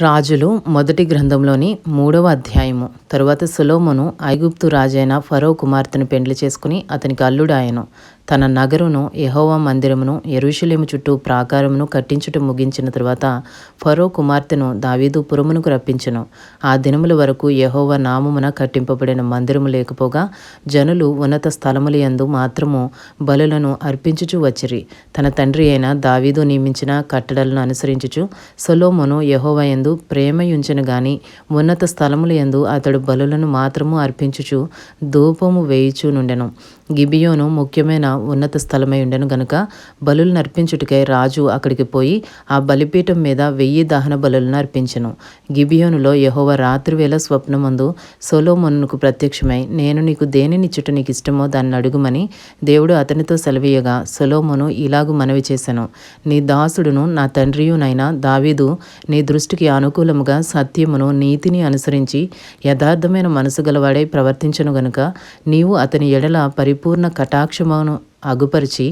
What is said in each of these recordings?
రాజులు మొదటి గ్రంథంలోని మూడవ అధ్యాయము. తరువాత సులోమును ఐగుప్తు రాజైన ఫరో కుమార్తెను పెండ్లి చేసుకుని అతనికి అల్లుడాయను. తన నగరును యహోవా మందిరమును ఎరుషులేము చుట్టూ ప్రాకారమును కట్టించుట ముగించిన తరువాత ఫరో కుమార్తెను దావీదు పురమునకు రప్పించెను. ఆ దినముల వరకు యహోవా నామమున కట్టింపబడిన మందిరము లేకపోగా జనులు ఉన్నత స్థలముల యందు మాత్రము బలులను అర్పించుచు వచ్చిరి. తన తండ్రి అయిన దావీదు నియమించిన కట్టడలను అనుసరించుచు సొలోమును యహోవా యందు ప్రేమయుంచెను గాని ఉన్నత స్థలముల యందు అతడు బలులను మాత్రము అర్పించుచు ధూపము వేయుచు నుండెను. గిబియోను ముఖ్యమైన ఉన్నత స్థలమై ఉండెను గనుక బలులను అర్పించుటకై రాజు అక్కడికి పోయి ఆ బలిపీఠం మీద వెయ్యి దహన బలులను అర్పించెను. గిబియోనులో యహోవ రాత్రివేళ స్వప్నమందు సొలోమోనుకు ప్రత్యక్షమై నేను నీకు దేనినిచ్చుట నీకు ఇష్టమో దాన్ని అడుగుమని దేవుడు అతనితో సెలవీయగా సొలోమోను ఇలాగు మనవి చేశాను నీ దాసుడును నా తండ్రియునైనా దావీదు నీ దృష్టికి అనుకూలముగా సత్యమును నీతిని అనుసరించి యథార్థమైన మనసు గలవాడై ప్రవర్తించను గనుక నీవు అతని ఎడల పరిపూర్ణ కటాక్షమును అగుపరిచి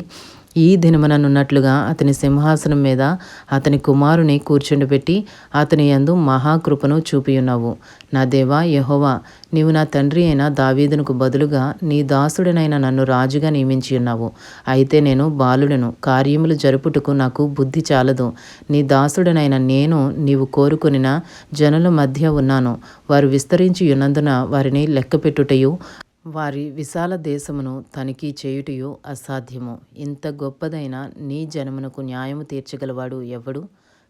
ఈ దినమననున్నట్లుగా అతని సింహాసనం మీద అతని కుమారుని కూర్చుండబెట్టి అతని యందు మహాకృపను చూపియున్నావు. నా దేవా యహోవా నీవు నా తండ్రి అయిన దావీదునకు బదులుగా నీ దాసుడనైన నన్ను రాజుగా నియమించి ఉన్నావు అయితే నేను బాలుడను కార్యములు జరుపుటకు నాకు బుద్ధి చాలదు. నీ దాసుడనైన నేను నీవు కోరుకునిన జనుల మధ్య ఉన్నాను. వారు విస్తరించి ఉన్నందున వారిని లెక్కపెట్టుటయు వారి విశాల దేశమును తనిఖీ చేయుటయు అసాధ్యము. ఇంత గొప్పదైన నీ జనమునకు న్యాయము తీర్చగలవాడు ఎవడు?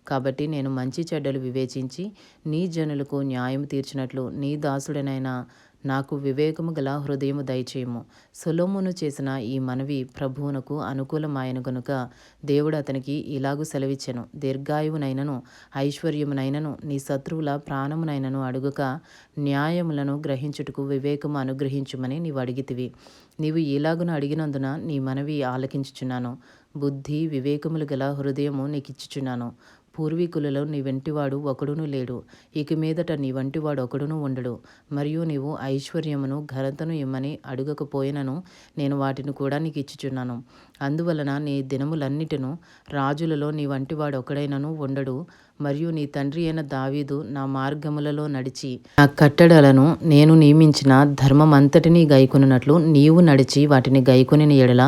కాబట్టి నేను మంచి చెడ్డలు వివేచించి నీ జనులకు న్యాయం తీర్చినట్లు నీ దాసుడనైనా నాకు వివేకము గల హృదయము దయచేయము. సొలోమును చేసిన ఈ మనవి ప్రభువునకు అనుకూలమాయను గనుక దేవుడు అతనికి ఇలాగు సెలవిచ్చెను. దీర్ఘాయువునైనను ఐశ్వర్యమునైనను నీ శత్రువుల ప్రాణమునైనను అడుగుక న్యాయములను గ్రహించుటకు వివేకము అనుగ్రహించుమని నీవు అడిగితివి. నీవు ఇలాగును అడిగినందున నీ మనవి ఆలకించుచున్నాను. బుద్ధి వివేకములు గల హృదయము నీకిచ్చుచున్నాను. పూర్వీకులలో నీ వెంటివాడు ఒకడును లేడు. ఇక మీదట నీ వంటివాడు ఒకడును ఉండడు. మరియు నీవు ఐశ్వర్యమును ఘనతను ఇమ్మని అడుగకపోయినను నేను వాటిని కూడా నీకు ఇచ్చుచున్నాను అందువలన నీ దినములన్నిటిను రాజులలో నీ వంటివాడు ఒకడైనను ఉండడు. మరియు నీ తండ్రి అయిన దావీదు నా మార్గములలో నడిచి నా కట్టడలను నేను నియమించిన ధర్మమంతటినీ గైకొనున్నట్లు నీవు నడిచి వాటిని గైకొనిన ఎడల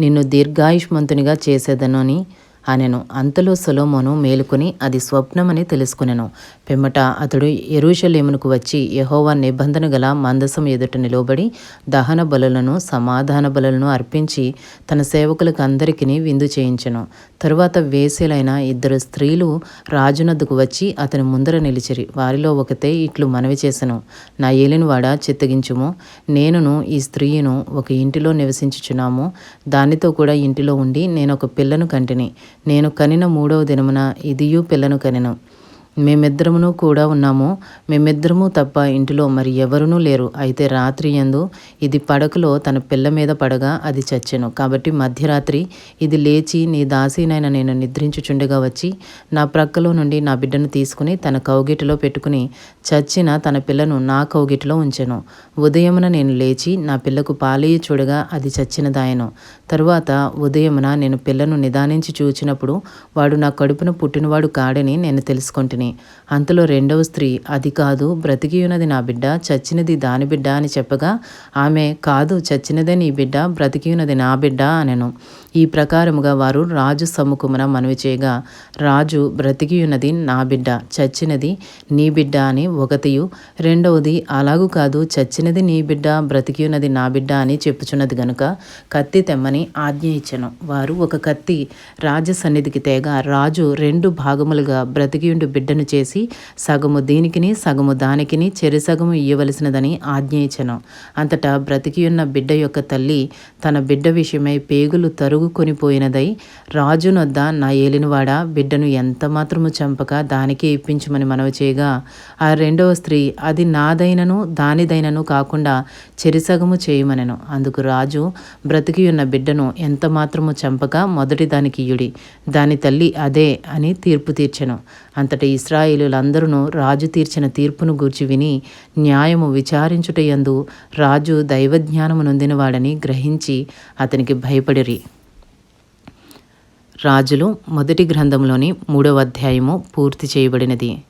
నిన్ను దీర్ఘాయుష్మంతునిగా చేసేదను అని అనెను అంతలో సొలోమోను మేలుకొని అది స్వప్నమని తెలుసుకునెను. పిమ్మట అతడు ఎరుషలేమునకు వచ్చి యహోవా నిబంధన గల మందసం ఎదుట నిలవబడి దహన బలులను సమాధాన బలులను అర్పించి తన సేవకులకు అందరికీ విందు చేయించెను. తరువాత వేసేలైన ఇద్దరు స్త్రీలు రాజునద్దుకు వచ్చి అతని ముందర నిలిచిరి. వారిలో ఒకతే ఇట్లు మనవి చేసెను. నా ఏలినవాడ చిత్తగించుము. నేనును ఈ స్త్రీను ఒక ఇంటిలో నివసించుచున్నాము. దానితో కూడా ఇంటిలో ఉండి నేను ఒక పిల్లను కంటిని. నేను కనిన మూడవ దినమున ఇదియు పిల్లను కనెను. మేమిద్దరమును కూడా ఉన్నాము. మేమిద్దరము తప్ప ఇంటిలో మరి ఎవరునూ లేరు. అయితే రాత్రి ఎందు ఇది పడకలో తన పిల్ల మీద పడగా అది చచ్చెను. కాబట్టి మధ్యరాత్రి ఇది లేచి నీ దాసీనైన నేను నిద్రించుచుండగా వచ్చి నా ప్రక్కలో నుండి నా బిడ్డను తీసుకుని తన కౌగిటిలో పెట్టుకుని చచ్చిన తన పిల్లను నా కౌగిటిలో ఉంచెను. ఉదయమున నేను లేచి నా పిల్లకు పాలేయి చూడగా అది చచ్చినదాయను. తరువాత ఉదయమున నేను పిల్లను నిదానించి చూచినప్పుడు వాడు నా కడుపున పుట్టినవాడు కాడని నేను తెలుసుకుంటుని. అని. అంతలో రెండవ స్త్రీ అది కాదు బ్రతికియున్నది నా బిడ్డ చచ్చినది దాని బిడ్డ అని చెప్పగా ఆమె కాదు చచ్చినదే నీ బిడ్డ బ్రతికియున్నది నా బిడ్డ అనెను. ఈ ప్రకారముగా వారు రాజు సముఖమున మనవి చేయగా రాజు బ్రతికియున్నది నా బిడ్డ చచ్చినది నీ బిడ్డ అని ఒకతియు. రెండవది అలాగూ కాదు చచ్చినది నీ బిడ్డ బ్రతికియున్నది నా బిడ్డ అని చెప్పుచున్నది గనుక కత్తి తెమ్మని ఆజ్ఞ ఇచ్చను. వారు ఒక కత్తి రాజసన్నిధికి సన్నిధికి రాజు రెండు భాగములుగా బ్రతికియుండు బిడ్డను చేసి సగము దీనికిని సగము దానికిని చెరిసగము ఇయ్యవలసినదని ఆజ్ఞ అంతటా బ్రతికియున్న బిడ్డ యొక్క తల్లి తన బిడ్డ విషయమై పేగులు తరుగుకొని పోయినదై రాజునొద్ద నా ఏలినవాడ బిడ్డను ఎంత మాత్రము చంపక దానికే ఇప్పించమని మనవి చేయగా ఆ రెండవ స్త్రీ అది నాదైనను దానిదైనను కాకుండా చెరిసగము చేయమనెను. అందుకు రాజు బ్రతికియున్న బిడ్డను ఎంత మాత్రము చంపక మొదటి దానికియుడి దాని తల్లి అదే అని తీర్పు తీర్చెను. అంతటి ఇస్రాయిలులందరూ రాజు తీర్చిన తీర్పును గూర్చి విని న్యాయము విచారించుటయందు రాజు దైవజ్ఞానము నొందినవాడని గ్రహించి అతనికి భయపడిరి. రాజులు మొదటి గ్రంథంలోని మూడవ అధ్యాయము పూర్తి చేయబడినది.